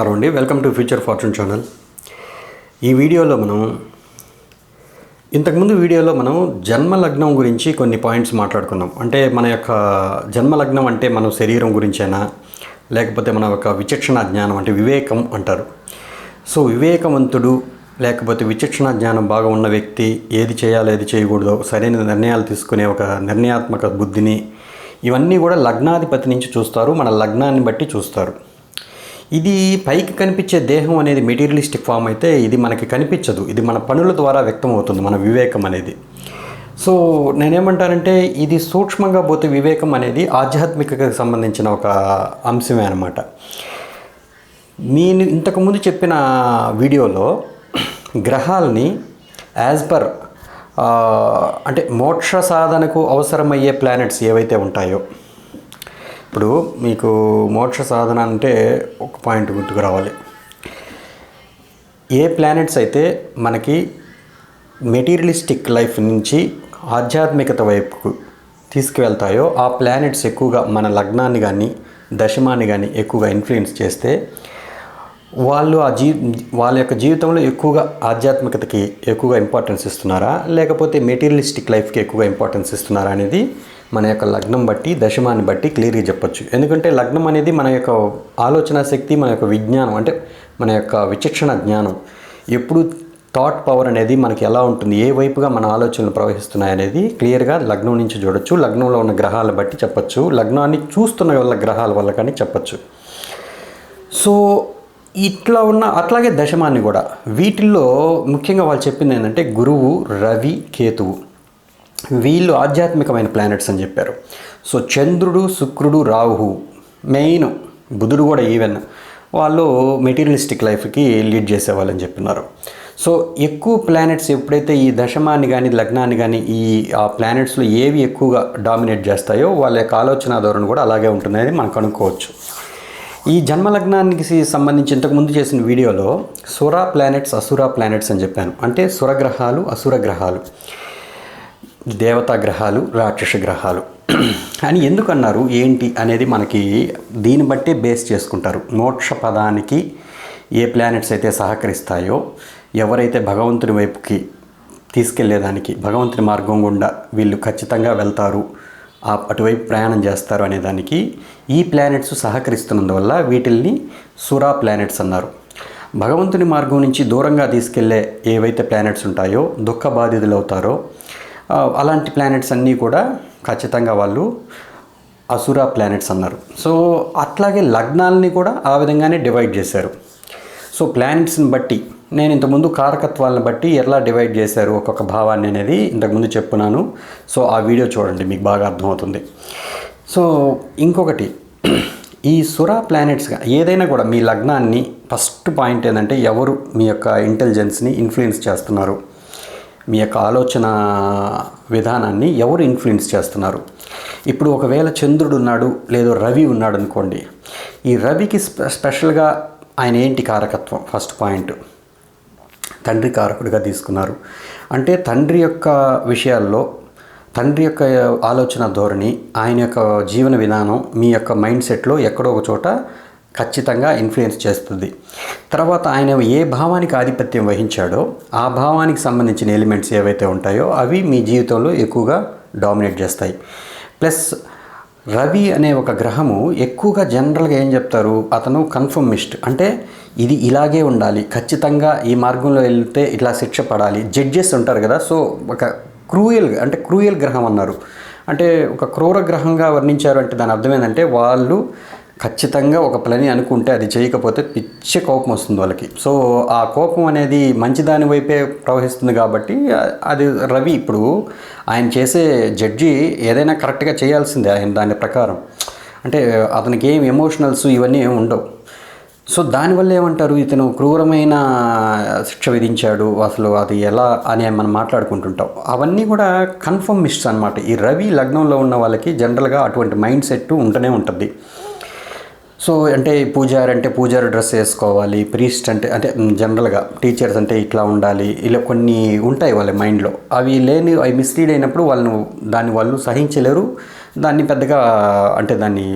నమస్కారం అండి. Welcome to Future Fortune channel. ఈ వీడియోలో మనం ఇంతకుముందు వీడియోలో మనం జన్మ లగ్నం గురించి కొన్ని పాయింట్స్ మాట్లాడుకున్నాం. అంటే మన యొక్క జన్మ లగ్నం అంటే మన శరీరం గురించేనా? లేకపోతే మన యొక్క విచక్షణ జ్ఞానం అంటే వివేకం అంటారు. సో వివేకవంతుడు లేకపోతే విచక్షణ జ్ఞానం బాగా ఉన్న వ్యక్తి ఏది చేయాలో ఏది చేయకూడదో సరైన నిర్ణయాలు తీసుకునే ఒక నిర్ణయాత్మక బుద్ధిని ఇవన్నీ కూడా లగ్నాధిపతి నుంచి చూస్తారు. మన లగ్నాన్ని బట్టి చూస్తారు. ఇది పైకి కనిపించే దేహం అనేది మెటీరియలిస్టిక్ ఫామ్ అయితే ఇది మనకి కనిపించదు. ఇది మన పనుల ద్వారా వ్యక్తం అవుతుంది మన వివేకం అనేది. సో నేనేమంటానంటే ఇది సూక్ష్మంగా పోతే వివేకం అనేది ఆధ్యాత్మికతకు సంబంధించిన ఒక అంశమే అనమాట నేను ఇంతకుముందు చెప్పిన వీడియోలో గ్రహాలని యాజ్ పర్ అంటే మోక్ష సాధనకు అవసరమయ్యే ప్లానెట్స్ ఏవైతే ఉంటాయో ఇప్పుడు మీకు మోక్ష సాధన అంటే ఒక పాయింట్ గుర్తుకు రావాలి. ఏ ప్లానెట్స్ అయితే మనకి మెటీరియలిస్టిక్ లైఫ్ నుంచి ఆధ్యాత్మికత వైపుకు తీసుకువెళ్తాయో ఆ ప్లానెట్స్ ఎక్కువగా మన లగ్నాన్ని కానీ దశమాన్ని కానీ ఎక్కువగా ఇన్ఫ్లుయెన్స్ చేస్తే వాళ్ళు ఆ జీ వాళ్ళ యొక్క జీవితంలో ఎక్కువగా ఆధ్యాత్మికతకి ఎక్కువగా ఇంపార్టెన్స్ ఇస్తున్నారా? లేకపోతే మెటీరియలిస్టిక్ లైఫ్కి ఎక్కువగా ఇంపార్టెన్స్ ఇస్తున్నారా అనేది మన యొక్క లగ్నం బట్టి దశమాన్ని బట్టి క్లియర్గా చెప్పొచ్చు. ఎందుకంటే లగ్నం అనేది మన యొక్క ఆలోచన శక్తి మన యొక్క విజ్ఞానం అంటే మన యొక్క విచక్షణ జ్ఞానం. ఎప్పుడు థాట్ పవర్ అనేది మనకి ఎలా ఉంటుంది ఏ వైపుగా మన ఆలోచనలు ప్రవహిస్తున్నాయి అనేది క్లియర్గా లగ్నం నుంచి చూడొచ్చు. లగ్నంలో ఉన్న గ్రహాలను బట్టి చెప్పచ్చు. లగ్నాన్ని చూస్తున్న వల్ల గ్రహాల వల్ల కానీ చెప్పచ్చు. సో ఇట్లా ఉన్న అట్లాగే దశమాన్ని కూడా వీటిల్లో ముఖ్యంగా వాళ్ళు చెప్పింది ఏంటంటే గురువు రవి కేతువు. వీళ్ళు ఆధ్యాత్మికమైన ప్లానెట్స్ అని చెప్పారు. సో చంద్రుడు శుక్రుడు రాహు మెయిన్ బుధుడు కూడా ఈవెన్ వాళ్ళు మెటీరియలిస్టిక్ లైఫ్కి లీడ్ చేసేవాళ్ళని చెప్పినారు. సో ఎక్కువ ప్లానెట్స్ ఎప్పుడైతే ఈ దశమాన్ని కానీ లగ్నాన్ని కానీ ఈ ఆ ప్లానెట్స్లో ఏవి ఎక్కువగా డామినేట్ చేస్తాయో వాళ్ళ యొక్క ఆలోచన ధోరణి కూడా అలాగే ఉంటుందని మనం కనుక్కోవచ్చు. ఈ జన్మలగ్నానికి సంబంధించి ఇంతకుముందు చేసిన వీడియోలో సుర ప్లానెట్స్ అసుర ప్లానెట్స్ అని చెప్పాను. అంటే సురగ్రహాలు అసుర గ్రహాలు. దేవతా గ్రహాలు రాక్షస గ్రహాలు. అని ఎందుకు అన్నారు ఏంటి అనేది మనకి దీన్ని బట్టే బేస్ చేసుకుంటారు. మోక్ష పదానికి ఏ ప్లానెట్స్ అయితే సహకరిస్తాయో ఎవరైతే భగవంతుని వైపుకి తీసుకెళ్ళేదానికి భగవంతుని మార్గం గుండా వీళ్ళు ఖచ్చితంగా వెళ్తారు అటువైపు ప్రయాణం చేస్తారు అనేదానికి ఈ ప్లానెట్స్ సహకరిస్తున్నందువల్ల వీటిల్ని సురా ప్లానెట్స్ అన్నారు. భగవంతుని మార్గం నుంచి దూరంగా తీసుకెళ్ళే ఏవైతే ప్లానెట్స్ ఉంటాయో దుఃఖ బాధితులు అవుతారో అలాంటి ప్లానెట్స్ అన్నీ కూడా ఖచ్చితంగా వాళ్ళు అసురా ప్లానెట్స్ అన్నారు. సో అట్లాగే లగ్నాలని కూడా ఆ విధంగానే డివైడ్ చేశారు. సో ప్లానెట్స్ని బట్టి నేను ఇంతకుముందు కారకత్వాలను బట్టి ఎలా డివైడ్ చేశారు ఒక్కొక్క భావాన్ని అనేది ఇంతకుముందు చెప్పున్నాను. సో ఆ వీడియో చూడండి మీకు బాగా అర్థమవుతుంది. సో ఇంకొకటి ఈ సురా ప్లానెట్స్గా ఏదైనా కూడా మీ లగ్నాన్ని ఫస్ట్ పాయింట్ ఏంటంటే ఎవరు మీ యొక్క ఇంటెలిజెన్స్ని ఇన్ఫ్లుయెన్స్ చేస్తున్నారు? మీ యొక్క ఆలోచన విధానాన్ని ఎవరు ఇన్ఫ్లుయెన్స్ చేస్తున్నారు? ఇప్పుడు ఒకవేళ చంద్రుడు ఉన్నాడు లేదో రవి ఉన్నాడు అనుకోండి ఈ రవికి స్పె స్పెషల్గా ఆయన ఏంటి కారకత్వం? ఫస్ట్ పాయింట్ తండ్రి కారకుడిగా తీసుకున్నారు. అంటే తండ్రి యొక్క విషయాల్లో తండ్రి యొక్క ఆలోచన ధోరణి ఆయన యొక్క జీవన విధానం మీ యొక్క మైండ్ సెట్లో ఎక్కడో ఒక చోట ఖచ్చితంగా ఇన్ఫ్లుయెన్స్ చేస్తుంది. తర్వాత ఆయన ఏ భావానికి ఆధిపత్యం వహించాడో ఆ భావానికి సంబంధించిన ఎలిమెంట్స్ ఏవైతే ఉంటాయో అవి మీ జీవితంలో ఎక్కువగా డామినేట్ చేస్తాయి. ప్లస్ రవి అనే ఒక గ్రహము ఎక్కువగా జనరల్గా ఏం చెప్తారు? అతను కన్ఫర్మిస్ట్ అంటే ఇది ఇలాగే ఉండాలి. ఖచ్చితంగా ఈ మార్గంలో వెళ్తే ఇట్లా శిక్ష పడాలి. జడ్జెస్ ఉంటారు కదా సో ఒక క్రూయల్ అంటే క్రూయల్ గ్రహం అన్నారు. అంటే ఒక క్రూర గ్రహంగా వర్ణించారు అంటే దాని అర్థం ఏంటంటే వాళ్ళు ఖచ్చితంగా ఒక పని అనుకుంటే అది చేయకపోతే పిచ్చి కోపం వస్తుంది వాళ్ళకి. సో ఆ కోపం అనేది మంచిదాని వైపే ప్రవహిస్తుంది కాబట్టి అది రవి ఇప్పుడు ఆయన చేసే జడ్జి ఏదైనా కరెక్ట్గా చేయాల్సిందే ఆయన దాని ప్రకారం. అంటే అతనికి ఏం ఎమోషనల్స్ ఇవన్నీ ఏమి ఉండవు. సో దానివల్ల ఏమంటారు? ఇతను క్రూరమైన శిక్ష విధించాడు అసలు అది ఎలా అని మనం మాట్లాడుకుంటుంటాం. అవన్నీ కూడా కన్ఫర్మ్ మిస్ట్స్ అనమాట ఈ రవి లగ్నంలో ఉన్న వాళ్ళకి జనరల్గా అటువంటి మైండ్ సెట్ ఉంటూనే ఉంటుంది. సో అంటే పూజారి అంటే పూజారి డ్రెస్ వేసుకోవాలి ప్రీస్ట్ అంటే అంటే జనరల్గా టీచర్స్ అంటే ఇట్లా ఉండాలి ఇలా కొన్ని ఉంటాయి వాళ్ళ మైండ్లో అవి లేని అవి మిస్లీడ్ అయినప్పుడు వాళ్ళను దాన్ని వాళ్ళు సహించలేరు. దాన్ని పెద్దగా అంటే దాన్ని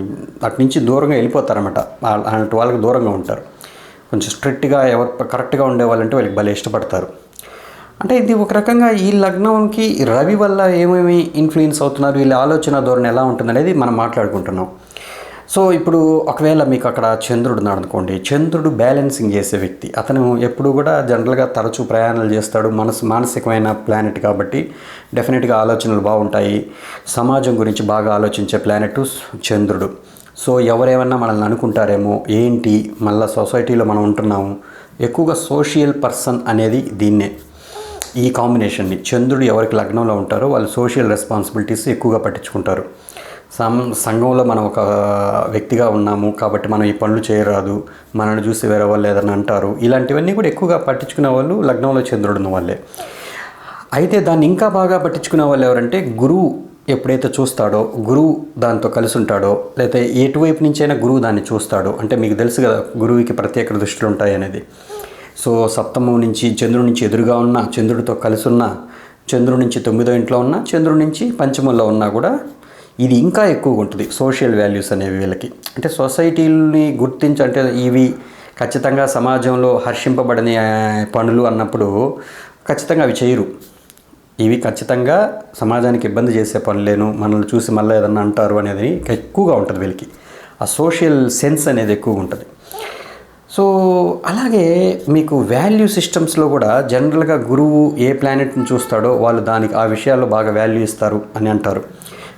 అటు నుంచి దూరంగా వెళ్ళిపోతారనమాట అలాంటి వాళ్ళకి దూరంగా ఉంటారు. కొంచెం స్ట్రిక్ట్గా ఎవరు కరెక్ట్గా ఉండే వాళ్ళంటే వాళ్ళకి భలే ఇష్టపడతారు. అంటే ఇది ఒక రకంగా ఈ లగ్నంకి రవి వల్ల ఏమేమి ఇన్ఫ్లుయెన్స్ అవుతున్నారు వీళ్ళ ఆలోచన ధోరణి ఎలా ఉంటుంది అనేది మనం మాట్లాడుకుంటున్నాం. సో ఇప్పుడు ఒకవేళ మీకు అక్కడ చంద్రుడు ఉన్నాడు అనుకోండి చంద్రుడు బ్యాలెన్సింగ్ చేసే వ్యక్తి. అతను ఎప్పుడు కూడా జనరల్గా తరచూ ప్రయాణాలు చేస్తాడు. మనసు మానసికమైన ప్లానెట్ కాబట్టి డెఫినెట్గా ఆలోచనలు బాగుంటాయి. సమాజం గురించి బాగా ఆలోచించే ప్లానెట్ చంద్రుడు. సో ఎవరేమన్నా మనల్ని అనుకుంటారేమో ఏంటి? మళ్ళీ సొసైటీలో మనం ఉంటున్నాము. ఎక్కువగా సోషల్ పర్సన్ అనేది దీన్నే. ఈ కాంబినేషన్ని చంద్రుడు ఎవరికి లగ్నంలో ఉంటారో వాళ్ళు సోషల్ రెస్పాన్సిబిలిటీస్ ఎక్కువగా పట్టించుకుంటారు. సం సంఘంలో మనం ఒక వ్యక్తిగా ఉన్నాము కాబట్టి మనం ఈ పనులు చేయరాదు మనల్ని చూసి వేరే వాళ్ళు ఏదైనా అంటారు. ఇలాంటివన్నీ కూడా ఎక్కువగా పట్టించుకునే వాళ్ళు లగ్నంలో చంద్రుడిని వాళ్ళే. అయితే దాన్ని ఇంకా బాగా పట్టించుకునే వాళ్ళు ఎవరంటే గురువు ఎప్పుడైతే చూస్తాడో గురువు దాంతో కలిసి ఉంటాడో లేకపోతే ఎటువైపు నుంచైనా గురువు దాన్ని చూస్తాడో అంటే మీకు తెలుసు కదా గురువుకి ప్రత్యేక దృష్టిలు ఉంటాయి అనేది. సో సప్తమం నుంచి చంద్రుడి నుంచి ఎదురుగా ఉన్న చంద్రుడితో కలిసి ఉన్న చంద్రుడి నుంచి తొమ్మిదో ఇంట్లో ఉన్న చంద్రుడి నుంచి పంచమంలో ఉన్నా కూడా ఇది ఇంకా ఎక్కువగా ఉంటుంది సోషల్ వాల్యూస్ అనేవి వీళ్ళకి. అంటే సొసైటీని గుర్తించి అంటే ఇవి ఖచ్చితంగా సమాజంలో హర్షింపబడని పనులు అన్నప్పుడు ఖచ్చితంగా అవి చేయరు. ఇవి ఖచ్చితంగా సమాజానికి ఇబ్బంది చేసే పనులేను మనల్ని చూసి మళ్ళీ ఏదన్నా అంటారు అనేది ఎక్కువగా ఉంటుంది వీళ్ళకి. ఆ సోషల్ సెన్స్ అనేది ఎక్కువగా ఉంటుంది. సో అలాగే మీకు వాల్యూ సిస్టమ్స్లో కూడా జనరల్గా గురువు ఏ ప్లానెట్ని చూస్తాడో వాళ్ళు దానికి ఆ విషయాల్లో బాగా వాల్యూ ఇస్తారు అని అంటారు.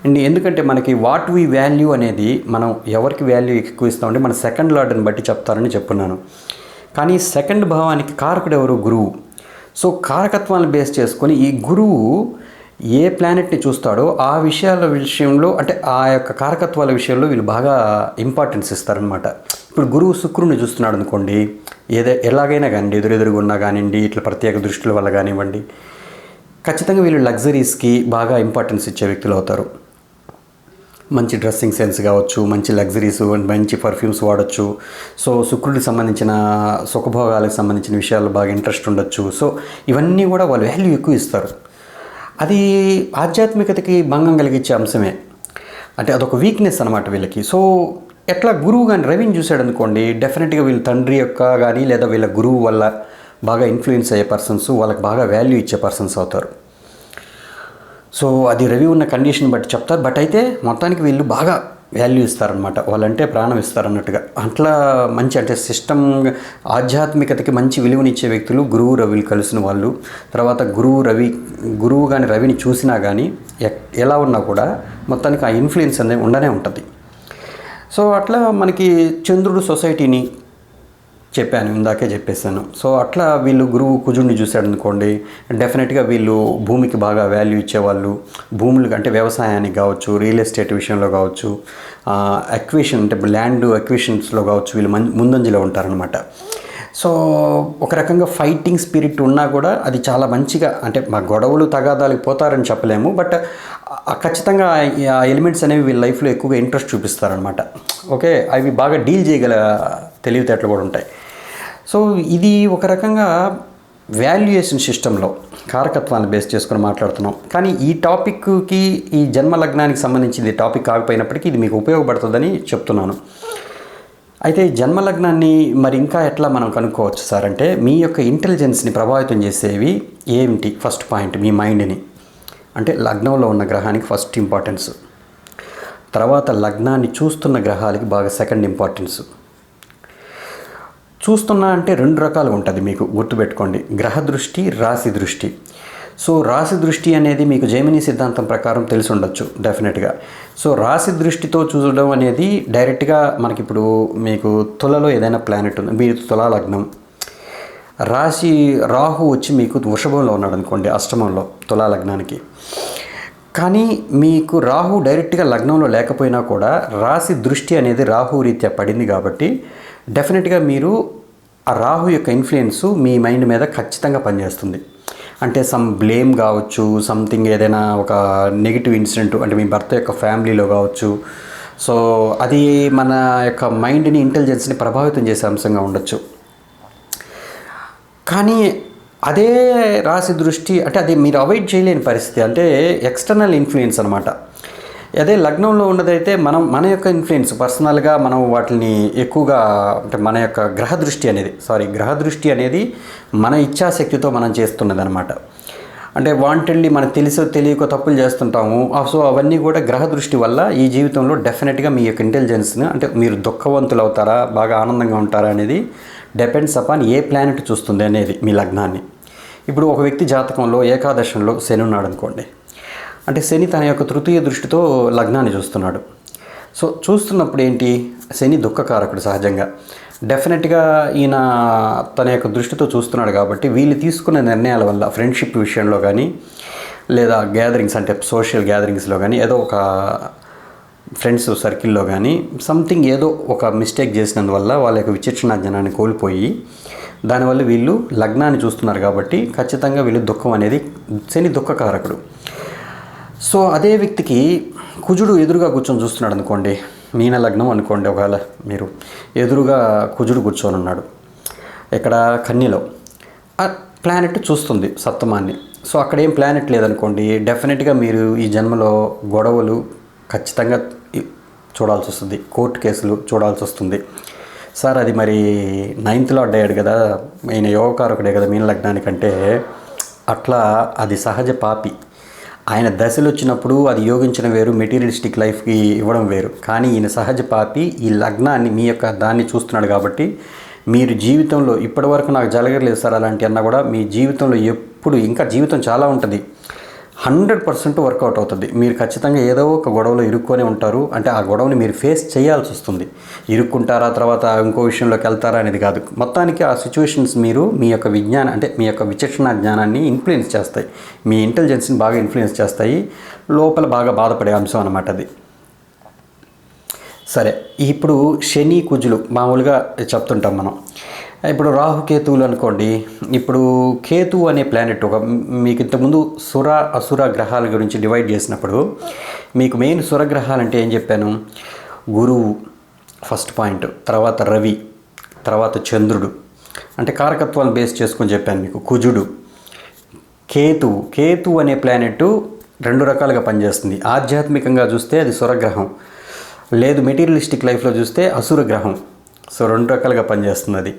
అండ్ ఎందుకంటే మనకి వాట్ వి వాల్యూ అనేది మనం ఎవరికి వాల్యూ ఎక్కువ ఇస్తామంటే మన సెకండ్ లార్డ్ని బట్టి చెప్తారని చెప్పున్నాను. కానీ సెకండ్ భావానికి కారకుడు ఎవరు? గురువు. సో కారకత్వాన్ని బేస్ చేసుకొని ఈ గురువు ఏ ప్లానెట్ని చూస్తాడో ఆ విషయాల విషయంలో అంటే ఆ యొక్క కారకత్వాల విషయంలో వీళ్ళు బాగా ఇంపార్టెన్స్ ఇస్తారనమాట ఇప్పుడు గురువు శుక్రుని చూస్తున్నాడు అనుకోండి ఏదే ఎలాగైనా కానివ్వండి ఎదురెదురుగా ఉన్నా కానివ్వండి ఇట్లా ప్రత్యేక దృష్టిల వల్ల కానివ్వండి ఖచ్చితంగా వీళ్ళు లగ్జరీస్కి బాగా ఇంపార్టెన్స్ ఇచ్చే వ్యక్తులు అవుతారు. మంచి డ్రెస్సింగ్ సెన్స్ కావచ్చు మంచి లగ్జరీస్ మంచి పర్ఫ్యూమ్స్ వాడచ్చు. సో శుక్రుడికి సంబంధించిన సుఖభోగాలకు సంబంధించిన విషయాలు బాగా ఇంట్రెస్ట్ ఉండొచ్చు. సో ఇవన్నీ కూడా వాళ్ళు వాల్యూ ఎక్కువ ఇస్తారు. అది ఆధ్యాత్మికతకి భంగం కలిగించే అంశమే. అంటే అదొక వీక్నెస్ అనమాట వీళ్ళకి. సో ఎట్లా గురువు కానీ రవిని చూశాడు అనుకోండి డెఫినెట్గా వీళ్ళ తండ్రి యొక్క కానీ లేదా వీళ్ళ గురువు వల్ల బాగా ఇన్ఫ్లుయెన్స్ అయ్యే పర్సన్స్ వాళ్ళకి బాగా వాల్యూ ఇచ్చే పర్సన్స్ అవుతారు. సో అది రవి ఉన్న కండిషన్ బట్టి చెప్తారు. బట్ అయితే మొత్తానికి వీళ్ళు బాగా వాల్యూ ఇస్తారనమాట వాళ్ళంటే ప్రాణం ఇస్తారన్నట్టుగా. అట్లా మంచి అంటే సిస్టమ్ ఆధ్యాత్మికతకి మంచి విలువనిచ్చే వ్యక్తులు గురువు రవిలు కలిసిన వాళ్ళు. తర్వాత గురువు రవి గురువు కానీ రవిని చూసినా కానీ ఎలా ఉన్నా కూడా మొత్తానికి ఆ ఇన్ఫ్లుయెన్స్ అనేది ఉండనే ఉంటుంది. సో అట్లా మనకి చంద్రుడు సొసైటీని చెప్పాను ఇందాకే చెప్పేశాను. సో అట్లా వీళ్ళు గురువు కుజుడిని చూశాడు అనుకోండి డెఫినెట్గా వీళ్ళు భూమికి బాగా వాల్యూ ఇచ్చేవాళ్ళు భూములు అంటే వ్యవసాయానికి కావచ్చు రియల్ ఎస్టేట్ విషయంలో కావచ్చు అక్విషన్ అంటే ల్యాండ్ అక్విషన్స్లో కావచ్చు వీళ్ళు మం ముందంజలో ఉంటారనమాట సో ఒక రకంగా ఫైటింగ్ స్పిరిట్ ఉన్నా కూడా అది చాలా మంచిగా అంటే మా గొడవలు తగాదాలకు పోతారని చెప్పలేము బట్ ఖచ్చితంగా ఆ ఎలిమెంట్స్ అనేవి వీళ్ళ లైఫ్లో ఎక్కువగా ఇంట్రెస్ట్ చూపిస్తారనమాట ఓకే అవి బాగా డీల్ చేయగల తెలివితేటలు కూడా ఉంటాయి. సో ఇది ఒక రకంగా వాల్యుయేషన్ సిస్టంలో కారకత్వాన్ని బేస్ చేసుకుని మాట్లాడుతున్నాం. కానీ ఈ టాపిక్కి ఈ జన్మ లగ్నానికి సంబంధించింది టాపిక్ కాకపోయినప్పటికీ ఇది మీకు ఉపయోగపడుతుందని చెప్తున్నాను. అయితే జన్మ లగ్నాన్ని మరి ఇంకా ఎట్లా మనం కనుక్కోవచ్చు సార్ అంటే మీ యొక్క ఇంటెలిజెన్స్ని ప్రభావితం చేసేవి ఏమిటి? ఫస్ట్ పాయింట్ మీ మైండ్ని అంటే లగ్నంలో ఉన్న గ్రహానికి ఫస్ట్ ఇంపార్టెన్స్ తర్వాత లగ్నాన్ని చూస్తున్న గ్రహాలకి బాగా సెకండ్ ఇంపార్టెన్స్ చూస్తున్నా అంటే రెండు రకాలుగా ఉంటుంది మీకు గుర్తుపెట్టుకోండి. గ్రహ దృష్టి రాశి దృష్టి. సో రాశి దృష్టి అనేది మీకు జైమిని సిద్ధాంతం ప్రకారం తెలిసి ఉండొచ్చు డెఫినెట్గా. సో రాశి దృష్టితో చూడడం అనేది డైరెక్ట్గా మనకి ఇప్పుడు మీకు తులలో ఏదైనా ప్లానెట్ ఉంది మీరు తులా లగ్నం రాశి రాహు వచ్చి మీకు వృషభంలో ఉన్నాడు అనుకోండి అష్టమంలో తులా లగ్నానికి కానీ మీకు రాహు డైరెక్ట్గా లగ్నంలో లేకపోయినా కూడా రాశి దృష్టి అనేది రాహు రీత్యా పడింది కాబట్టి డెఫినెట్గా మీరు ఆ రాహు యొక్క ఇన్ఫ్లుయెన్స్ మీ మైండ్ మీద ఖచ్చితంగా పనిచేస్తుంది. అంటే సమ్ బ్లేమ్ కావచ్చు సంథింగ్ ఏదైనా ఒక నెగిటివ్ ఇన్సిడెంట్ అంటే మీ భర్త యొక్క ఫ్యామిలీలో కావచ్చు. సో అది మన యొక్క మైండ్ని ఇంటెలిజెన్స్ని ప్రభావితం చేసే అంశంగా ఉండొచ్చు. కానీ అదే రాశి దృష్టి అంటే అది మీరు అవాయిడ్ చేయలేని పరిస్థితి. అంటే ఎక్స్టర్నల్ ఇన్ఫ్లుయెన్స్ అనమాట అదే లగ్నంలో ఉన్నదైతే మనం మన యొక్క ఇన్ఫ్లుయెన్స్ పర్సనల్గా మనం వాటిని ఎక్కువగా అంటే మన యొక్క గ్రహ దృష్టి అనేది సారీ గ్రహ దృష్టి అనేది మన ఇచ్ఛాశక్తితో మనం చేస్తున్నది అనమాట అంటే వాంటెడ్లీ మనకు తెలిసో తెలియక తప్పులు చేస్తుంటాము. సో అవన్నీ కూడా గ్రహ దృష్టి వల్ల ఈ జీవితంలో డెఫినెట్గా మీ యొక్క ఇంటెలిజెన్స్ని అంటే మీరు దుఃఖవంతులు అవుతారా బాగా ఆనందంగా ఉంటారా అనేది డిపెండ్స్ అపాన్ ఏ ప్లానెట్ చూస్తుంది అనేది మీ లగ్నాన్ని. ఇప్పుడు ఒక వ్యక్తి జాతకంలో ఏకాదశంలో శని ఉన్నాడు అనుకోండి అంటే శని తన యొక్క తృతీయ దృష్టితో లగ్నాన్ని చూస్తున్నాడు. సో చూస్తున్నప్పుడు ఏంటి? శని దుఃఖకారకుడు సహజంగా. డెఫినెట్గా ఈయన తన యొక్క దృష్టితో చూస్తున్నాడు కాబట్టి వీళ్ళు తీసుకున్న నిర్ణయాల వల్ల ఫ్రెండ్షిప్ విషయంలో కానీ లేదా గ్యాదరింగ్స్ అంటే సోషల్ గ్యాదరింగ్స్లో కానీ ఏదో ఒక ఫ్రెండ్స్ సర్కిల్లో కానీ సంథింగ్ ఏదో ఒక మిస్టేక్ చేసినందువల్ల వాళ్ళ యొక్క విచక్షణ జ్ఞానాన్ని కోల్పోయి దానివల్ల వీళ్ళు లగ్నాన్ని చూస్తున్నారు కాబట్టి ఖచ్చితంగా వీళ్ళు దుఃఖం అనేది శని దుఃఖకారకుడు. సో అదే వ్యక్తికి కుజుడు ఎదురుగా కూర్చొని చూస్తున్నాడు అనుకోండి మీన లగ్నం అనుకోండి ఒకవేళ మీరు ఎదురుగా కుజుడు కూర్చొని ఉన్నాడు. ఇక్కడ కన్యలో ఆ ప్లానెట్ చూస్తుంది సప్తమాన్ని. సో అక్కడ ఏం ప్లానెట్ లేదనుకోండి డెఫినెట్గా మీరు ఈ జన్మలో గొడవలు ఖచ్చితంగా చూడాల్సి వస్తుంది కోర్టు కేసులు చూడాల్సి వస్తుంది. సార్ అది మరి నైన్త్లో అడ్డయ్యాడు కదా ఈయన యోగకారకుడే కదా మీన లగ్నానికంటే అట్లా అది సహజ పాపి. ఆయన దశలు వచ్చినప్పుడు అది యోగించడం వేరు మెటీరియలిస్టిక్ లైఫ్కి ఇవ్వడం వేరు. కానీ ఈయన సహజ పాపి ఈ లగ్నాన్ని మీ యొక్క దాన్ని చూస్తున్నాడు కాబట్టి మీరు జీవితంలో ఇప్పటివరకు నాకు జరగలేదు సార్ అలాంటి అన్న కూడా మీ జీవితంలో ఎప్పుడు ఇంకా జీవితం చాలా ఉంటుంది. హండ్రెడ్ పర్సెంట్ వర్కౌట్ అవుతుంది. మీరు ఖచ్చితంగా ఏదో ఒక గొడవలో ఇరుక్కొని ఉంటారు. అంటే ఆ గొడవని మీరు ఫేస్ చేయాల్సి వస్తుంది. ఇరుక్కుంటారా తర్వాత ఇంకో విషయంలోకి వెళ్తారా అనేది కాదు. మొత్తానికి ఆ సిచ్యువేషన్స్ మీరు మీ యొక్క విజ్ఞానం అంటే మీ యొక్క విచక్షణ జ్ఞానాన్ని ఇన్ఫ్లుయెన్స్ చేస్తాయి. మీ ఇంటెలిజెన్స్ని బాగా ఇన్ఫ్లుయెన్స్ చేస్తాయి. లోపల బాగా బాధపడే అంశం అన్నమాట అది. సరే ఇప్పుడు శని కుజులు మామూలుగా చెప్తుంటాం మనం. ఇప్పుడు రాహు కేతువులు అనుకోండి ఇప్పుడు కేతు అనే ప్లానెట్ ఒక మీకు ఇంతకుముందు సుర అసుర గ్రహాల గురించి డివైడ్ చేసినప్పుడు మీకు మెయిన్ సుర గ్రహాలు అంటే ఏం చెప్పాను? గురువు ఫస్ట్ పాయింట్ తర్వాత రవి తర్వాత చంద్రుడు. అంటే కారకత్వాన్ని బేస్ చేసుకొని చెప్పాను మీకు. కుజుడు కేతు కేతు అనే ప్లానెట్ రెండు రకాలుగా పనిచేస్తుంది. ఆధ్యాత్మికంగా చూస్తే అది సురగ్రహం లేదు మెటీరియలిస్టిక్ లైఫ్లో చూస్తే అసుర గ్రహం. సో రెండు రకాలుగా పనిచేస్తుంది అది.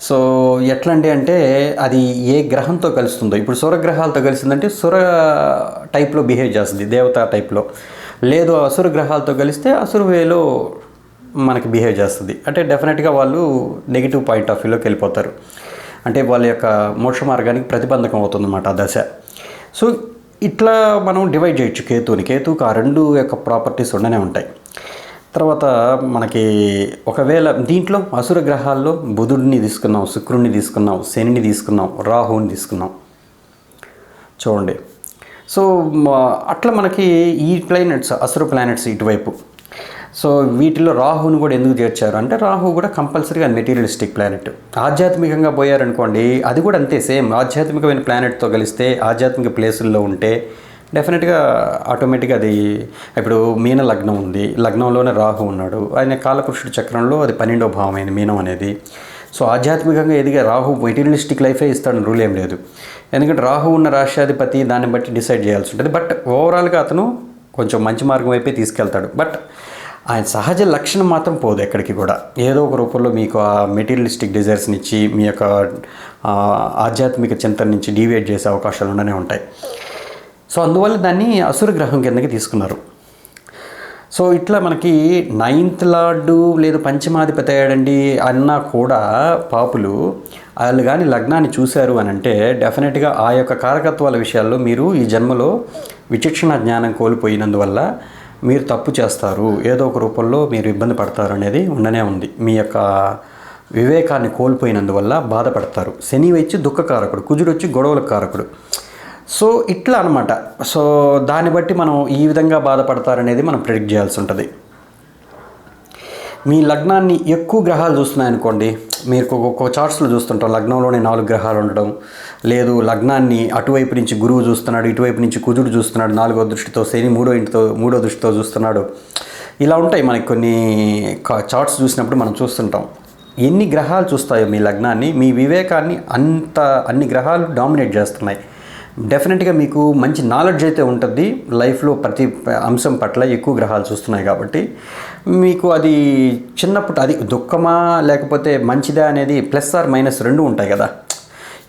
సో ఎట్లండి అంటే అది ఏ గ్రహంతో కలుస్తుందో. ఇప్పుడు సురగ్రహాలతో కలిసిందంటే సుర టైప్లో బిహేవ్ చేస్తుంది దేవతా టైప్లో. లేదు అసుర గ్రహాలతో కలిస్తే అసురు వేలో మనకి బిహేవ్ చేస్తుంది. అంటే డెఫినెట్గా వాళ్ళు నెగిటివ్ పాయింట్ ఆఫ్ వ్యూలోకి వెళ్ళిపోతారు. అంటే వాళ్ళ యొక్క మోక్ష మార్గానికి ప్రతిబంధకం అవుతుందన్నమాట ఆ దశ. సో ఇట్లా మనం డివైడ్ చేయొచ్చు కేతుని కేతువుకి ఆ రెండు యొక్క ప్రాపర్టీస్ ఉండనే ఉంటాయి. తర్వాత మనకి ఒకవేళ దీంట్లో అసుర గ్రహాల్లో బుధుడిని తీసుకున్నాం శుక్రుడిని తీసుకున్నాం శనిని తీసుకున్నాం రాహువుని తీసుకున్నాం చూడండి. సో అట్లా మనకి ఈ ప్లానెట్స్ అసుర ప్లానెట్స్ ఇటువైపు. సో వీటిలో రాహుని కూడా ఎందుకు చేర్చారు? అంటే రాహు కూడా కంపల్సరీగా మెటీరియలిస్టిక్ ప్లానెట్ ఆధ్యాత్మికంగా పోయారనుకోండి అది కూడా అంతే సేమ్. ఆధ్యాత్మికమైన ప్లానెట్తో కలిస్తే ఆధ్యాత్మిక ప్లేసుల్లో ఉంటే డెఫినెట్గా ఆటోమేటిక్గా అది ఇప్పుడు మీన లగ్నం ఉంది. లగ్నంలోనే రాహు ఉన్నాడు. ఆయన కాలపురుషుడు చక్రంలో అది పన్నెండో భావం అయింది మీనం అనేది. సో ఆధ్యాత్మికంగా ఎదిగే రాహు మెటీరియలిస్టిక్ లైఫే ఇస్తాడని రూల్ ఏం లేదు. ఎందుకంటే రాహు ఉన్న రాష్ట్రాధిపతి దాన్ని బట్టి డిసైడ్ చేయాల్సి ఉంటుంది. బట్ ఓవరాల్గా అతను కొంచెం మంచి మార్గం వైపే తీసుకెళ్తాడు. బట్ ఆయన సహజ లక్షణం మాత్రం పోదు ఎక్కడికి కూడా. ఏదో ఒక రూపంలో మీకు ఆ మెటీరియలిస్టిక్ డిజైర్స్ని ఇచ్చి మీ యొక్క ఆధ్యాత్మిక చింతన నుంచి డీవియేట్ చేసే అవకాశాలు ఉండనే ఉంటాయి. సో అందువల్ల దాన్ని అసుర గ్రహం కిందకి తీసుకున్నారు. సో ఇట్లా మనకి నైన్త్ లార్డు లేదు పంచమాధిపతి అయ్యాడండి అన్నా కూడా పాపులు వాళ్ళు కానీ లగ్నాన్ని చూశారు అని అంటే డెఫినెట్గా ఆ యొక్క కారకత్వాల విషయాల్లో మీరు ఈ జన్మలో విచక్షణ జ్ఞానం కోల్పోయినందువల్ల మీరు తప్పు చేస్తారు. ఏదో ఒక రూపంలో మీరు ఇబ్బంది పడతారు అనేది ఉండనే ఉంది. మీ యొక్క వివేకాన్ని కోల్పోయినందువల్ల బాధపడతారు. శని వచ్చి దుఃఖకారకుడు కుజుడు వచ్చి గొడవల కారకుడు. సో ఇట్లా అనమాట సో దాన్ని బట్టి మనం ఈ విధంగా బాధపడతారనేది మనం ప్రిడిక్ట్ చేయాల్సి ఉంటుంది మీ లగ్నాన్ని ఎక్కువ గ్రహాలు చూస్తున్నాయనుకోండి మీరు ఒక్కొక్క చార్ట్స్లో చూస్తుంటాం లగ్నంలోనే నాలుగు గ్రహాలు ఉండడం లేదు లగ్నాన్ని అటువైపు నుంచి గురువు చూస్తున్నాడు ఇటువైపు నుంచి కుజుడు చూస్తున్నాడు నాలుగో దృష్టితో శని మూడో ఇంటితో మూడో దృష్టితో చూస్తున్నాడు. ఇలా ఉంటాయి మనకి కొన్ని చార్ట్స్ చూసినప్పుడు మనం చూస్తుంటాం. ఎన్ని గ్రహాలు చూస్తాయో మీ లగ్నాన్ని మీ వివేకాన్ని అంత అన్ని గ్రహాలు డామినేట్ చేస్తున్నాయి. డెఫినెట్గా మీకు మంచి నాలెడ్జ్ అయితే ఉంటుంది. లైఫ్లో ప్రతి అంశం పట్ల ఎక్కువ గ్రహాలు చూస్తున్నాయి కాబట్టి. మీకు అది చిన్నప్పుడు అది దుఃఖమా లేకపోతే మంచిదా అనేది ప్లస్ ఆర్ మైనస్ రెండు ఉంటాయి కదా.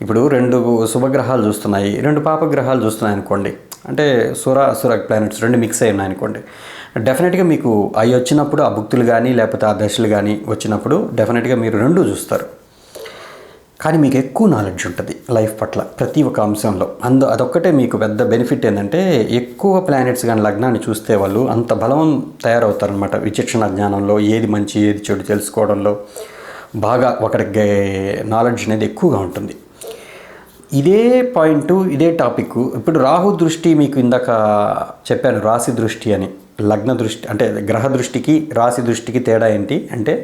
ఇప్పుడు రెండు శుభగ్రహాలు చూస్తున్నాయి రెండు పాపగ్రహాలు చూస్తున్నాయి అనుకోండి. అంటే సుర సుర ప్లానెట్స్ రెండు మిక్స్ అయి ఉన్నాయి అనుకోండి. డెఫినెట్గా మీకు అవి వచ్చినప్పుడు ఆ భుక్తులు కానీ లేకపోతే ఆ దశలు కానీ వచ్చినప్పుడు డెఫినెట్గా మీరు రెండు చూస్తారు. కానీ మీకు ఎక్కువ నాలెడ్జ్ ఉంటుంది లైఫ్ పట్ల ప్రతి ఒక్క అంశంలో. అందు అదొక్కటే మీకు పెద్ద బెనిఫిట్ ఏంటంటే ఎక్కువ ప్లానెట్స్ కానీ లగ్నాన్ని చూస్తే వాళ్ళు అంత బలం తయారవుతారనమాట విచక్షణ జ్ఞానంలో ఏది మంచి ఏది చెడు తెలుసుకోవడంలో. బాగా ఒకరికి నాలెడ్జ్ అనేది ఎక్కువగా ఉంటుంది. ఇదే పాయింట్ ఇదే టాపిక్ ఇప్పుడు రాహు దృష్టి మీకు ఇందాక చెప్పాను రాశి దృష్టి అని. లగ్న దృష్టి అంటే గ్రహ దృష్టికి రాశి దృష్టికి తేడా ఏంటి? అంటే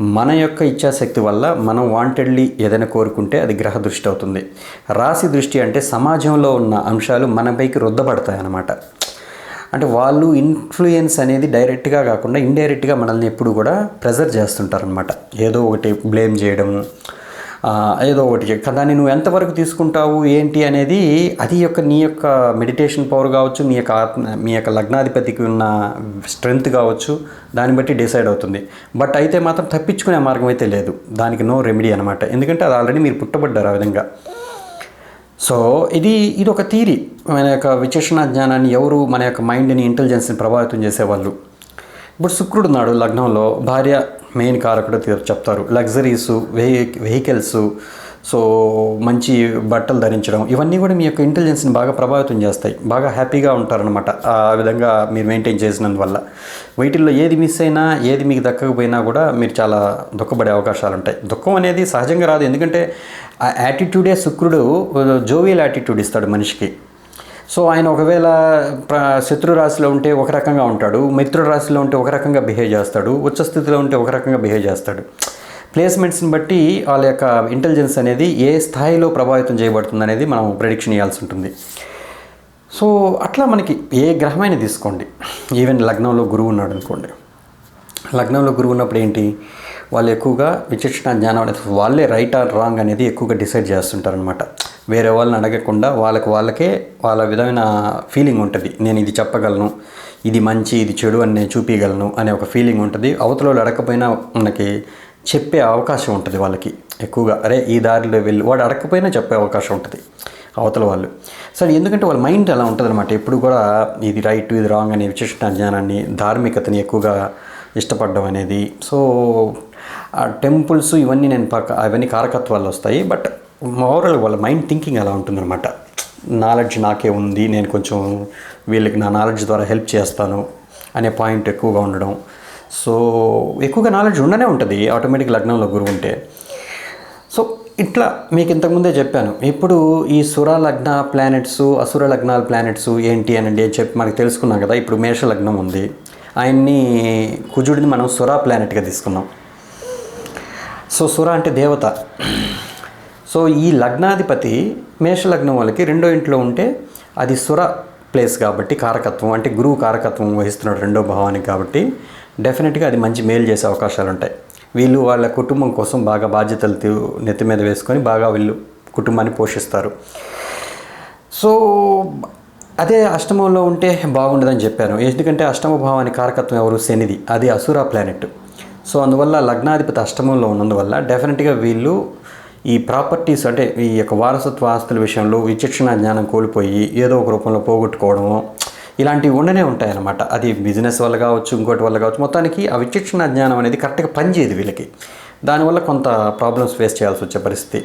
మన యొక్క ఇచ్ఛాశక్తి వల్ల మనం వాంటెడ్లీ ఏదైనా కోరుకుంటే అది గ్రహ దృష్టి అవుతుంది. రాశి దృష్టి అంటే సమాజంలో ఉన్న అంశాలు మనపైకి రుద్దబడతాయి అన్నమాట అంటే వాళ్ళు ఇన్ఫ్లుయెన్స్ అనేది డైరెక్ట్గా కాకుండా ఇండైరెక్ట్గా మనల్ని ఎప్పుడు కూడా ప్రెజర్ చేస్తుంటారనమాట ఏదో ఒకటి బ్లేమ్ చేయడము ఏదో ఒకటి చే- దాన్ని నువ్వు ఎంతవరకు తీసుకుంటావు ఏంటి అనేది అది యొక్క నీ యొక్క మెడిటేషన్ పవర్ కావచ్చు మీ యొక్క ఆత్మ మీ యొక్క లగ్నాధిపతికి ఉన్న స్ట్రెంగ్త్ కావచ్చు దాన్ని బట్టి డిసైడ్ అవుతుంది. బట్ అయితే మాత్రం తప్పించుకునే మార్గం అయితే లేదు. దానికి నో రెమెడీ అనమాట ఎందుకంటే అది ఆల్రెడీ మీరు పుట్టబడ్డారు ఆ విధంగా. సో ఇది ఇది ఒక థీరీ మన యొక్క విచక్షణ జ్ఞానాన్ని ఎవరు మన యొక్క మైండ్ని ఇంటెలిజెన్స్ని ప్రభావితం చేసేవాళ్ళు? ఇప్పుడు శుక్రుడు ఉన్నాడు లగ్నంలో. భార్య మెయిన్ కారకుడు చెప్తారు. లగ్జరీస్ వెహి వెహికల్స్ సో మంచి బట్టలు ధరించడం ఇవన్నీ కూడా మీ యొక్క ఇంటెలిజెన్స్ని బాగా ప్రభావితం చేస్తాయి. బాగా హ్యాపీగా ఉంటారనమాట ఆ విధంగా మీరు మెయింటైన్ చేసినందువల్ల. వీటిల్లో ఏది మిస్ అయినా ఏది మీకు దక్కకపోయినా కూడా మీరు చాలా దుఃఖపడే అవకాశాలు ఉంటాయి. దుఃఖం అనేది సహజంగా రాదు. ఎందుకంటే ఆ యాటిట్యూడే శుక్రుడు జోవియల్ యాటిట్యూడ్ ఇస్తాడు మనిషికి. సో ఆయన ఒకవేళ శత్రు రాశిలో ఉంటే ఒక రకంగా ఉంటాడు మిత్రుడు రాశిలో ఉంటే ఒక రకంగా బిహేవ్ చేస్తాడు ఉచ్చ స్థితిలో ఉంటే ఒక రకంగా బిహేవ్ చేస్తాడు. ప్లేస్మెంట్స్ని బట్టి వాళ్ళ యొక్క ఇంటెలిజెన్స్ అనేది ఏ స్థాయిలో ప్రభావితం చేయబడుతుంది అనేది మనం ప్రెడిక్షన్ ఇవ్వాల్సి ఉంటుంది. సో అట్లా మనకి ఏ గ్రహమైన తీసుకోండి. ఈవెన్ లగ్నంలో గురువు ఉన్నాడు అనుకోండి. లగ్నంలో గురువు ఉన్నప్పుడు ఏంటి? వాళ్ళు ఎక్కువగా విచక్షణ జ్ఞానం అనేది వాళ్ళే రైట్ ఆర్ రాంగ్ అనేది ఎక్కువగా డిసైడ్ చేస్తుంటారనమాట వేరే వాళ్ళని అడగకుండా వాళ్ళకి వాళ్ళకే వాళ్ళ విధమైన ఫీలింగ్ ఉంటుంది. నేను ఇది చెప్పగలను ఇది మంచి ఇది చెడు అని నేను చూపించగలను అనే ఒక ఫీలింగ్ ఉంటుంది. అవతల వాళ్ళు అడగకపోయినా మనకి చెప్పే అవకాశం ఉంటుంది వాళ్ళకి ఎక్కువగా. అరే ఈ దారిలో వెళ్ళి. వాడు అడగకపోయినా చెప్పే అవకాశం ఉంటుంది అవతల వాళ్ళు. సరే ఎందుకంటే వాళ్ళ మైండ్ అలా ఉంటుంది అనమాట ఎప్పుడు కూడా ఇది రైట్ ఇది రాంగ్ అనే విశిష్ట జ్ఞానాన్ని ధార్మికతని ఎక్కువగా ఇష్టపడడం అనేది. సో టెంపుల్స్ ఇవన్నీ నేను పక్క అవన్నీ కారకత్వాలు వస్తాయి. బట్ ఓవరాల్ వాళ్ళ మైండ్ థింకింగ్ అలా ఉంటుందన్నమాట. నాలెడ్జ్ నాకే ఉంది నేను కొంచెం వీళ్ళకి నా నాలెడ్జ్ ద్వారా హెల్ప్ చేస్తాను అనే పాయింట్ ఎక్కువగా ఉండడం. సో ఎక్కువగా నాలెడ్జ్ ఉండనే ఉంటుంది ఆటోమేటిక్ లగ్నంలో గురువు ఉంటే సో ఇట్లా మీకు ఇంతకుముందే చెప్పాను ఇప్పుడు ఈ సుర లగ్న ప్లానెట్స్ అసుర లగ్నాల ప్లానెట్స్ ఏంటి అని అని చెప్పి మనకు తెలుసుకున్నాం కదా ఇప్పుడు మేష లగ్నం ఉంది. ఆయన్ని కుజుడిని మనం సురా ప్లానెట్గా తీసుకున్నాం. సో సుర అంటే దేవత. సో ఈ లగ్నాధిపతి మేష లగ్నం వాళ్ళకి రెండో ఇంట్లో ఉంటే అది సుర ప్లేస్ కాబట్టి కారకత్వం అంటే గురువు కారకత్వం వహిస్తున్నాడు రెండో భావానికి కాబట్టి డెఫినెట్గా అది మంచి మేలు చేసే అవకాశాలు ఉంటాయి. వీళ్ళు వాళ్ళ కుటుంబం కోసం బాగా బాధ్యతలు నెత్తి మీద వేసుకొని బాగా వీళ్ళు కుటుంబాన్ని పోషిస్తారు. సో అదే అష్టమంలో ఉంటే బాగుండదని చెప్పాను. ఎందుకంటే అష్టమ భావానికి కారకత్వం ఎవరు? శనిది. అది అసుర ప్లానెట్. సో అందువల్ల లగ్నాధిపతి అష్టమంలో ఉన్నందువల్ల డెఫినెట్గా వీళ్ళు ఈ ప్రాపర్టీస్ అంటే ఈ యొక్క వారసత్వ ఆస్తుల విషయంలో విచక్షణ జ్ఞానం కోల్పోయి ఏదో ఒక రూపంలో పోగొట్టుకోవడము ఇలాంటివి ఉండనే ఉంటాయి అన్నమాట అది బిజినెస్ వల్ల కావచ్చు ఇంకోటి వల్ల కావచ్చు మొత్తానికి ఆ విచక్షణ జ్ఞానం అనేది కరెక్ట్గా పనిచేయదు వీళ్ళకి. దానివల్ల కొంత ప్రాబ్లమ్స్ ఫేస్ చేయాల్సి వచ్చే పరిస్థితి.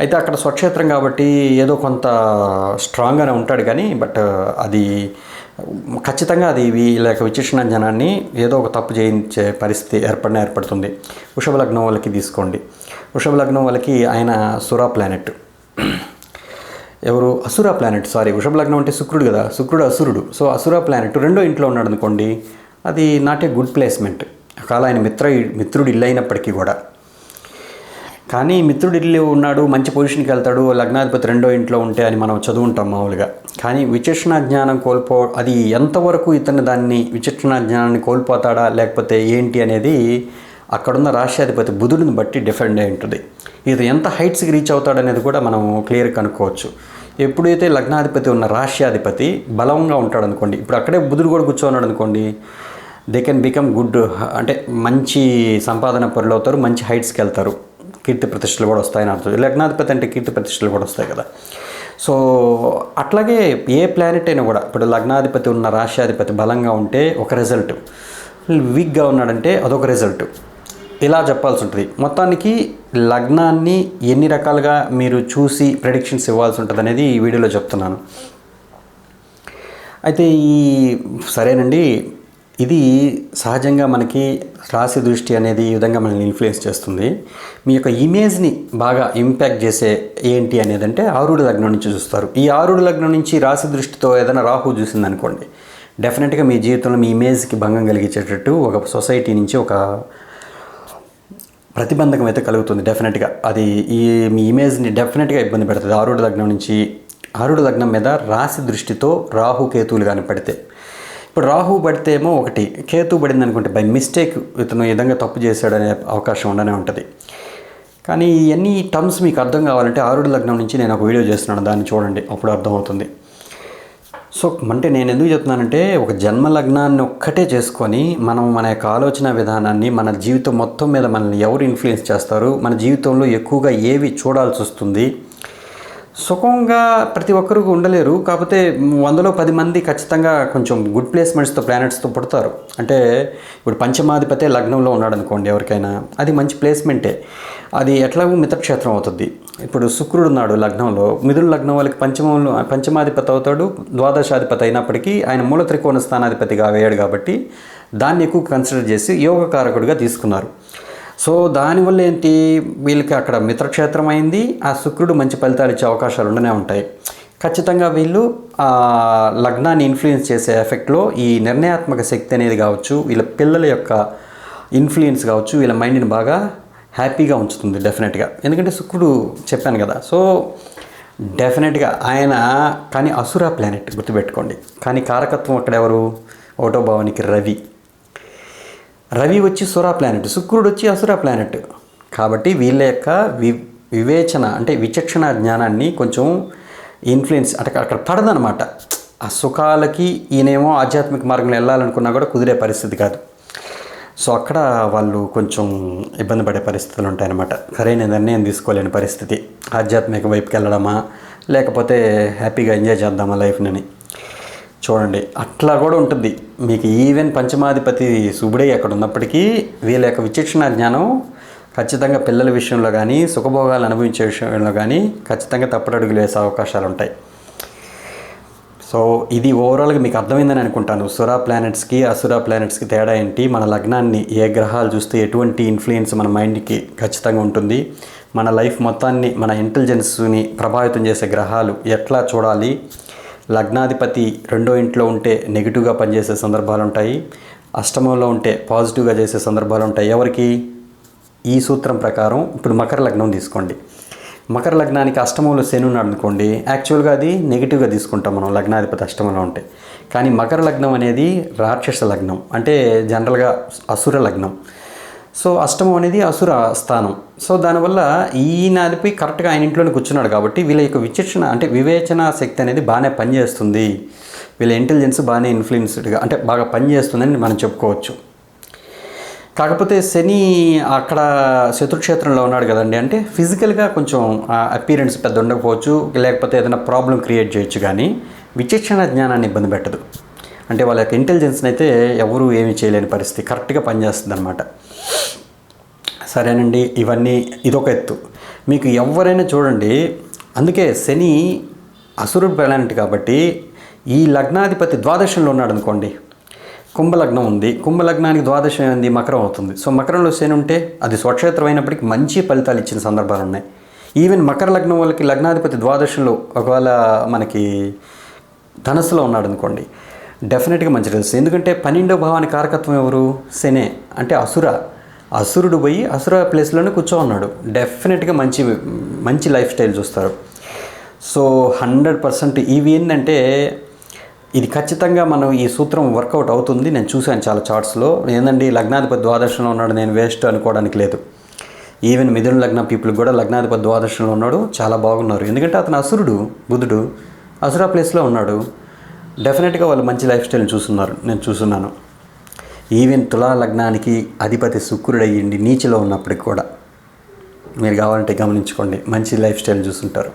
అయితే అక్కడ స్వక్షేత్రం కాబట్టి ఏదో కొంత స్ట్రాంగ్గానే ఉంటాడు కానీ బట్ అది ఖచ్చితంగా అది వీళ్ళ యొక్క విచక్షణ జనాన్ని ఏదో ఒక తప్పు చేయించే పరిస్థితి ఏర్పడిన ఏర్పడుతుంది. వృషభ లగ్నం వాళ్ళకి తీసుకోండి. వృషభ లగ్నం వాళ్ళకి ఆయన సురా ప్లానెట్ ఎవరు? అసుర ప్లానెట్ సారీ వృషభ లగ్నం అంటే శుక్రుడు కదా. శుక్రుడు అసురుడు. సో అసుర ప్లానెట్ రెండో ఇంట్లో ఉన్నాడు అనుకోండి అది నాట్ ఏ గుడ్ ప్లేస్మెంట్ ఒకవేళ ఆయన మిత్ర మిత్రుడు ఇల్లు అయినప్పటికీ కూడా. కానీ మిత్రుడు ఇల్లు ఉన్నాడు మంచి పొజిషన్కి వెళ్తాడు లగ్నాధిపతి రెండో ఇంట్లో ఉంటే అని మనం చదువుంటాం మామూలుగా. కానీ విచక్షణ జ్ఞానం కోల్పో అది ఎంతవరకు ఇతను దాన్ని విచక్షణ జ్ఞానాన్ని కోల్పోతాడా లేకపోతే ఏంటి అనేది అక్కడున్న రాష్ట్రాధిపతి బుధుడిని బట్టి డిఫెండ్ అయి ఉంటుంది. ఇది ఎంత హైట్స్కి రీచ్ అవుతాడనేది కూడా మనం క్లియర్ కనుక్కోవచ్చు. ఎప్పుడైతే లగ్నాధిపతి ఉన్న రాష్ట్రాధిపతి బలంగా ఉంటాడు అనుకోండి ఇప్పుడు అక్కడే బుధుడు కూడా కూర్చోన్నాడు అనుకోండి దే కెన్ బికమ్ గుడ్ అంటే మంచి సంపాదన పరులు అవుతారు మంచి హైట్స్కి వెళ్తారు. కీర్తి ప్రతిష్టలు కూడా వస్తాయని అర్థం. లగ్నాధిపతి అంటే కీర్తి ప్రతిష్టలు కూడా వస్తాయి కదా. సో అట్లాగే ఏ ప్లానెట్ అయినా కూడా ఇప్పుడు లగ్నాధిపతి ఉన్న రాష్ట్రాధిపతి బలంగా ఉంటే ఒక రిజల్ట్ వీక్గా ఉన్నాడంటే అదొక రిజల్ట్ ఇలా చెప్పాల్సి ఉంటుంది. మొత్తానికి లగ్నాన్ని ఎన్ని రకాలుగా మీరు చూసి ప్రెడిక్షన్స్ ఇవ్వాల్సి ఉంటుంది అనేది ఈ వీడియోలో చెప్తున్నాను. అయితే ఈ సరేనండి ఇది సహజంగా మనకి రాశి దృష్టి అనేది ఈ విధంగా మనల్ని ఇన్ఫ్లుయెన్స్ చేస్తుంది. మీ యొక్క ఇమేజ్ని బాగా ఇంపాక్ట్ చేసే ఏంటి అనేది అంటే ఆరుడు లగ్నం నుంచి చూస్తారు. ఈ ఆరుడు లగ్నం నుంచి రాశి దృష్టితో ఏదైనా రాహు చూసిందనుకోండి డెఫినెట్గా మీ జీవితంలో మీ ఇమేజ్కి భంగం కలిగించేటట్టు ఒక సొసైటీ నుంచి ఒక ప్రతిబంధకం అయితే కలుగుతుంది డెఫినెట్గా అది ఈ మీ ఇమేజ్ని డెఫినెట్గా ఇబ్బంది పెడుతుంది. ఆరుడు లగ్నం నుంచి ఆరుడు లగ్నం మీద రాశి దృష్టితో రాహు కేతువులు కానీ పడితే. ఇప్పుడు రాహు పడితే ఏమో ఒకటి కేతు పడింది అనుకుంటే బై మిస్టేక్ ఇతను ఈ విధంగా తప్పు చేశాడనే అవకాశం ఉండనే ఉంటుంది. కానీ ఇవన్నీ టర్మ్స్ మీకు అర్థం కావాలంటే ఆరుడు లగ్నం నుంచి నేను ఒక వీడియో చేస్తున్నాను దాన్ని చూడండి అప్పుడు అర్థమవుతుంది. సో అంటే నేను ఎందుకు చెప్తున్నానంటే ఒక జన్మ లగ్నాన్ని ఒక్కటే చేసుకొని మనం మన యొక్క ఆలోచన విధానాన్ని మన జీవితం మొత్తం మీద మనల్ని ఎవరు ఇన్ఫ్లుయెన్స్ చేస్తారు మన జీవితంలో ఎక్కువగా ఏవి చూడాల్సి వస్తుంది సుఖంగా ప్రతి ఒక్కరు ఉండలేరు కాకపోతే వందలో పది మంది ఖచ్చితంగా కొంచెం గుడ్ ప్లేస్మెంట్స్తో ప్లానెట్స్తో పుడతారు. అంటే ఇప్పుడు పంచమాధిపతే లగ్నంలో ఉన్నాడు అనుకోండి ఎవరికైనా అది మంచి ప్లేస్మెంటే అది ఎట్లాగూ మితక్షేత్రం అవుతుంది. ఇప్పుడు శుక్రుడు ఉన్నాడు లగ్నంలో మిథున లగ్నం వాళ్ళకి పంచమంలో పంచమాధిపతి అవుతాడు ద్వాదశాధిపతి అయినప్పటికీ ఆయన మూల త్రికోణ స్థానాధిపతిగా వేయాడు కాబట్టి దాన్ని ఎక్కువ కన్సిడర్ చేసి యోగకారకుడిగా తీసుకున్నారు. సో దానివల్ల ఏంటి? వీళ్ళకి అక్కడ మిత్రక్షేత్రం అయింది ఆ శుక్రుడు మంచి ఫలితాలు ఇచ్చే అవకాశాలు ఉండనే ఉంటాయి. ఖచ్చితంగా వీళ్ళు లగ్నాన్ని ఇన్ఫ్లుయెన్స్ చేసే ఎఫెక్ట్లో ఈ నిర్ణయాత్మక శక్తి అనేది కావచ్చు వీళ్ళ పిల్లల యొక్క ఇన్ఫ్లుయెన్స్ కావచ్చు వీళ్ళ మైండ్ని బాగా హ్యాపీగా ఉంచుతుంది డెఫినెట్గా. ఎందుకంటే శుక్రుడు చెప్పాను కదా సో డెఫినెట్గా ఆయన కానీ అసుర ప్లానెట్ గుర్తుపెట్టుకోండి. కానీ కారకత్వం అక్కడ ఎవరు? ఒకటో భావానికి రవి. రవి వచ్చి సురా ప్లానెట్ శుక్రుడు వచ్చి అసుర ప్లానెట్ కాబట్టి వీళ్ళ యొక్క వి వివేచన అంటే విచక్షణ జ్ఞానాన్ని కొంచెం ఇన్ఫ్లుయెన్స్ అంటే అక్కడ పడదనమాట ఆ సుఖాలకి ఈయనేమో ఆధ్యాత్మిక మార్గంలో వెళ్ళాలనుకున్నా కూడా కుదిరే పరిస్థితి కాదు. సో అక్కడ వాళ్ళు కొంచెం ఇబ్బంది పడే పరిస్థితులు ఉంటాయన్నమాట. సరైన నిర్ణయం తీసుకోలేని పరిస్థితి. ఆధ్యాత్మిక వైపుకి వెళ్ళడమా? లేకపోతే హ్యాపీగా ఎంజాయ్ చేద్దామా లైఫ్ని చూడండి అట్లా కూడా ఉంటుంది. మీకు ఈవెన్ పంచమాధిపతి శుభుడై అక్కడ ఉన్నప్పటికీ వీళ్ళ యొక్క విచక్షణ జ్ఞానం ఖచ్చితంగా పిల్లల విషయంలో కానీ సుఖభోగాలు అనుభవించే విషయంలో కానీ ఖచ్చితంగా తప్పటడుగులు వేసే అవకాశాలు ఉంటాయి. సో ఇది ఓవరాల్గా మీకు అర్థమైందని అనుకుంటాను. సురా ప్లానెట్స్కి అసురా ప్లానెట్స్కి తేడా ఏంటి? మన లగ్నాన్ని ఏ గ్రహాలు చూస్తే ఎటువంటి ఇన్ఫ్లుయెన్స్ మన మైండ్కి ఖచ్చితంగా ఉంటుంది? మన లైఫ్ మొత్తాన్ని మన ఇంటెలిజెన్స్ని ప్రభావితం చేసే గ్రహాలు ఎట్లా చూడాలి? లగ్నాధిపతి రెండో ఇంట్లో ఉంటే నెగిటివ్గా పనిచేసే సందర్భాలు ఉంటాయి అష్టమంలో ఉంటే పాజిటివ్గా చేసే సందర్భాలు ఉంటాయి ఎవరికి? ఈ సూత్రం ప్రకారం ఇప్పుడు మకర లగ్నం తీసుకోండి. మకర లగ్నానికి అష్టమంలో శని ఉన్నాడు అనుకోండి యాక్చువల్గా అది నెగిటివ్గా తీసుకుంటాం మనం లగ్నాధిపతి అష్టమంలో ఉంటే. కానీ మకర లగ్నం అనేది రాక్షస లగ్నం అంటే జనరల్గా అసుర లగ్నం. సో అష్టమం అనేది అసుర స్థానం. సో దానివల్ల ఈయన అదిపై కరెక్ట్గా ఆయన ఇంట్లోనే కూర్చున్నాడు కాబట్టి వీళ్ళ యొక్క విచక్షణ అంటే వివేచన శక్తి అనేది బాగానే పనిచేస్తుంది. వీళ్ళ ఇంటెలిజెన్స్ బాగానే ఇన్ఫ్లుయెన్స్డ్గా అంటే బాగా పనిచేస్తుందని మనం చెప్పుకోవచ్చు. కాకపోతే శని అక్కడ శత్రుక్షేత్రంలో ఉన్నాడు కదండి అంటే ఫిజికల్గా కొంచెం అపీరెన్స్ పెద్ద ఉండకపోవచ్చు లేకపోతే ఏదైనా ప్రాబ్లం క్రియేట్ చేయొచ్చు కానీ విచక్షణ జ్ఞానాన్ని ఇబ్బంది పెట్టదు. అంటే వాళ్ళ యొక్క ఇంటెలిజెన్స్ని అయితే ఎవరు ఏమీ చేయలేని పరిస్థితి. కరెక్ట్గా పనిచేస్తుంది అనమాట సరేనండి ఇవన్నీ ఇదొక ఎత్తు. మీకు ఎవరైనా చూడండి అందుకే శని అసురుడు ప్లానెట్ కాబట్టి ఈ లగ్నాధిపతి ద్వాదశంలో ఉన్నాడు అనుకోండి. కుంభలగ్నం ఉంది. కుంభలగ్నానికి ద్వాదశం ఏంది? మకరం అవుతుంది. సో మకరంలో శని ఉంటే అది స్వక్షేత్రం అయినప్పటికీ మంచి ఫలితాలు ఇచ్చిన సందర్భాలు ఉన్నాయి. ఈవెన్ మకర లగ్నం వాళ్ళకి లగ్నాధిపతి ద్వాదశంలో ఒకవేళ మనకి ధనస్సులో ఉన్నాడు అనుకోండి డెఫినెట్గా మంచి రిజల్ట్స్ ఎందుకంటే పన్నెండో భావాని కారకత్వం ఎవరు? శనే. అంటే అసుర. అసురుడు పోయి అసుర ప్లేస్లోనే కూర్చో ఉన్నాడు డెఫినెట్గా మంచి మంచి లైఫ్ స్టైల్ చూస్తారు. సో హండ్రెడ్ పర్సెంట్ ఇవి ఏంటంటే ఇది ఖచ్చితంగా మనం ఈ సూత్రం వర్కౌట్ అవుతుంది. నేను చూశాను చాలా చార్ట్స్లో ఏందండి? లగ్నాధిపతి ద్వాదశంలో ఉన్నాడు. నేను వేస్ట్ అనుకోవడానికి లేదు. ఈవెన్ మిథున లగ్న పీపుల్ కూడా లగ్నాధిపతి ద్వాదశంలో ఉన్నాడు. చాలా బాగున్నారు. ఎందుకంటే అతను అసురుడు బుధుడు. అసురా ప్లేస్లో ఉన్నాడు. డెఫినెట్గా వాళ్ళు మంచి లైఫ్ స్టైల్ని చూస్తున్నారు. నేను చూస్తున్నాను. ఈవెన్ తులా లగ్నానికి అధిపతి శుక్రుడు అయ్యిండి నీచిలో ఉన్నప్పటికి కూడా. మీరు కావాలంటే గమనించుకోండి. మంచి లైఫ్ స్టైల్ చూస్తుంటారు.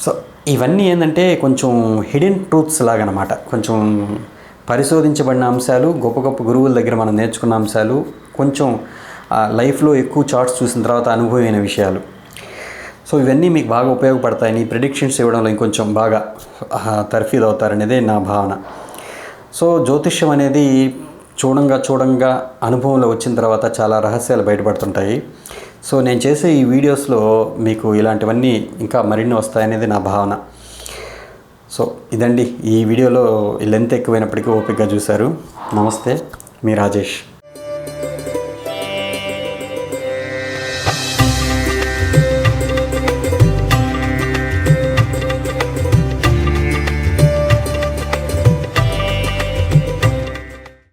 సో ఇవన్నీ ఏంటంటే కొంచెం హిడెన్ ట్రూత్స్ లాగనమాట. కొంచెం పరిశోధించబడిన అంశాలు గొప్ప గొప్ప గురువుల దగ్గర మనం నేర్చుకున్న అంశాలు కొంచెం లైఫ్లో ఎక్కువ చార్ట్స్ చూసిన తర్వాత అనుభవమైన విషయాలు. సో ఇవన్నీ మీకు బాగా ఉపయోగపడతాయి. నీ ప్రిడిక్షన్స్ ఇవ్వడంలో ఇంకొంచెం బాగా తర్ఫీదు అవుతారనేదే నా భావన. సో జ్యోతిష్యం అనేది చూడంగా చూడంగా అనుభవంలో వచ్చిన తర్వాత చాలా రహస్యాలు బయటపడుతుంటాయి. సో నేను చేసే ఈ వీడియోస్లో మీకు ఇలాంటివన్నీ ఇంకా మరిన్ని వస్తాయనేది నా భావన. సో ఇదండి. ఈ వీడియోలో లెంత్ ఎక్కువైనప్పటికీ ఓపికగా చూశారు. నమస్తే. మీ రాజేష్.